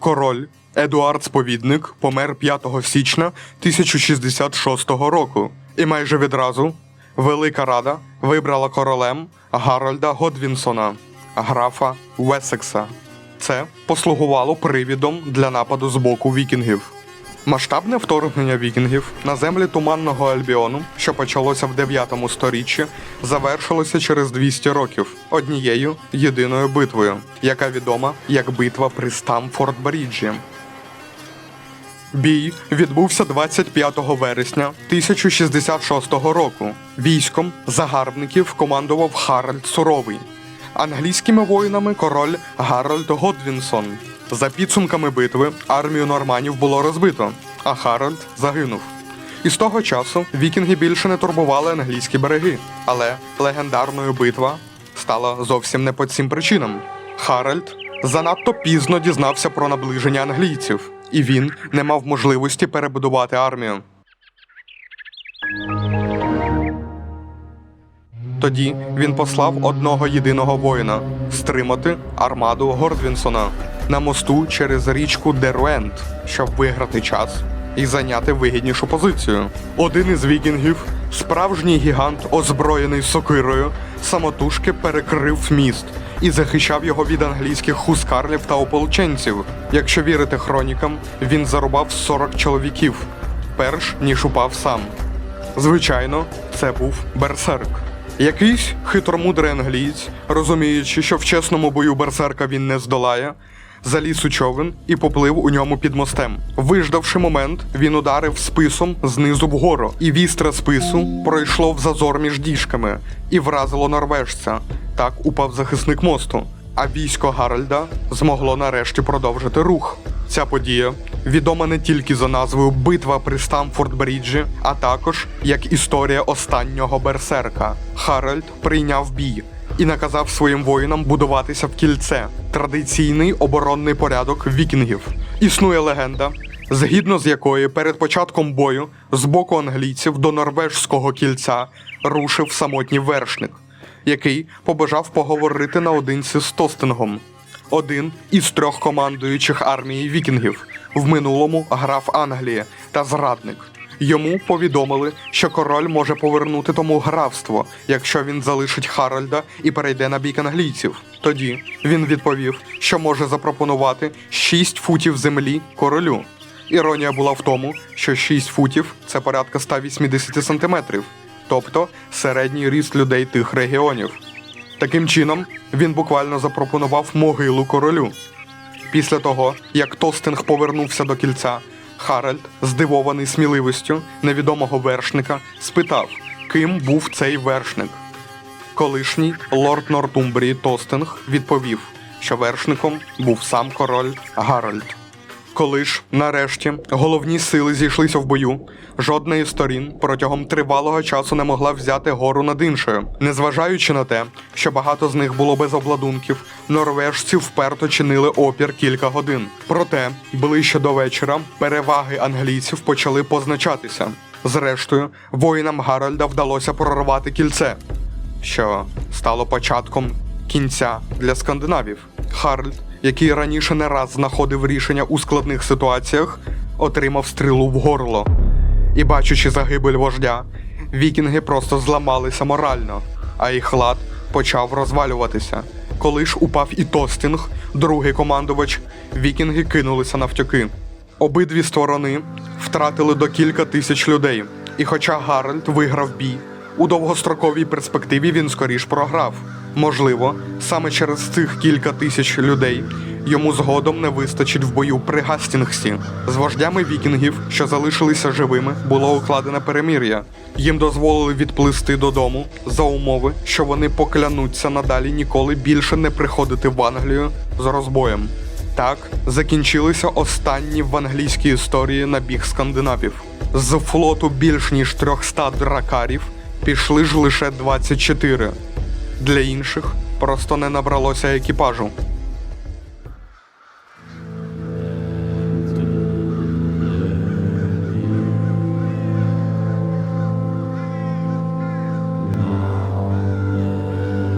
Король Едуард Сповідник помер 5 січня 1066 року, і майже відразу Велика Рада вибрала королем Гарольда Годвінсона, графа Весекса. Це послугувало привідом для нападу з боку вікінгів. Масштабне вторгнення вікінгів на землі Туманного Альбіону, що почалося в 9 сторіччі, завершилося через 200 років однією єдиною битвою, яка відома як битва при Стамфорд-Бріджі. Бій відбувся 25 вересня 1066 року. Військом загарбників командував Харальд Суровий. Англійськими воїнами король Гарольд Годвінсон. За підсумками битви армію норманів було розбито, а Харальд загинув. І з того часу вікінги більше не турбували англійські береги, але легендарною битва стала зовсім не по цим причинам. Харальд занадто пізно дізнався про наближення англійців, і він не мав можливості перебудувати армію. Тоді він послав одного єдиного воїна стримати армаду Гордвінсона на мосту через річку Деруент, щоб виграти час і зайняти вигіднішу позицію. Один із вікінгів, справжній гігант, озброєний сокирою, самотужки перекрив міст і захищав його від англійських хускарлів та ополченців. Якщо вірити хронікам, він зарубав 40 чоловіків, перш ніж упав сам. Звичайно, це був берсерк. Якийсь хитромудрий англієць, розуміючи, що в чесному бою берсерка він не здолає, заліз у човен і поплив у ньому під мостем. Виждавши момент, він ударив списом знизу вгору, і вістре спису пройшло в зазор між діжками і вразило норвежця. Так упав захисник мосту. А військо Гарольда змогло нарешті продовжити рух. Ця подія відома не тільки за назвою Битва при Стамфорд-Бріджі, а також як історія останнього берсерка. Харальд прийняв бій і наказав своїм воїнам будуватися в кільце традиційний оборонний порядок вікінгів. Існує легенда, згідно з якої перед початком бою з боку англійців до норвежського кільця рушив самотній вершник, який побажав поговорити наодинці з Тостингом один із трьох командуючих армії вікінгів, в минулому граф Англії та зрадник. Йому повідомили, що король може повернути тому графство, якщо він залишить Харальда і перейде на бік англійців. Тоді він відповів, що може запропонувати 6 футів землі королю. Іронія була в тому, що 6 футів це порядка 180 сантиметрів, тобто середній ріст людей тих регіонів. Таким чином, він буквально запропонував могилу королю. Після того, як Тостинг повернувся до кільця, Харальд, здивований сміливістю невідомого вершника, спитав, ким був цей вершник. Колишній лорд Нортумбрії Тостинг відповів, що вершником був сам король Гаральд. Коли ж, нарешті, головні сили зійшлися в бою, жодна із сторін протягом тривалого часу не могла взяти гору над іншою. Незважаючи на те, що багато з них було без обладунків, норвежці вперто чинили опір кілька годин. Проте, ближче до вечора, переваги англійців почали позначатися. Зрештою, воїнам Гарольда вдалося прорвати кільце, що стало початком кінця для скандинавів. Харальд, який раніше не раз знаходив рішення у складних ситуаціях, отримав стрілу в горло. І, бачучи загибель вождя, вікінги просто зламалися морально, а їх лад почав розвалюватися. Коли ж упав і Тостінг, другий командувач, вікінги кинулися навтьоки. Обидві сторони втратили до кілька тисяч людей. І хоча Гаральд виграв бій, у довгостроковій перспективі він скоріш програв. Можливо, саме через цих кілька тисяч людей йому згодом не вистачить в бою при Гастінгсі. З вождями вікінгів, що залишилися живими, було укладене перемир'я. Їм дозволили відплисти додому за умови, що вони поклянуться надалі ніколи більше не приходити в Англію з розбоєм. Так закінчилися останні в англійській історії набіг скандинавів. З флоту більш ніж 300 дракарів пішли ж лише 24. Для інших просто не набралося екіпажу.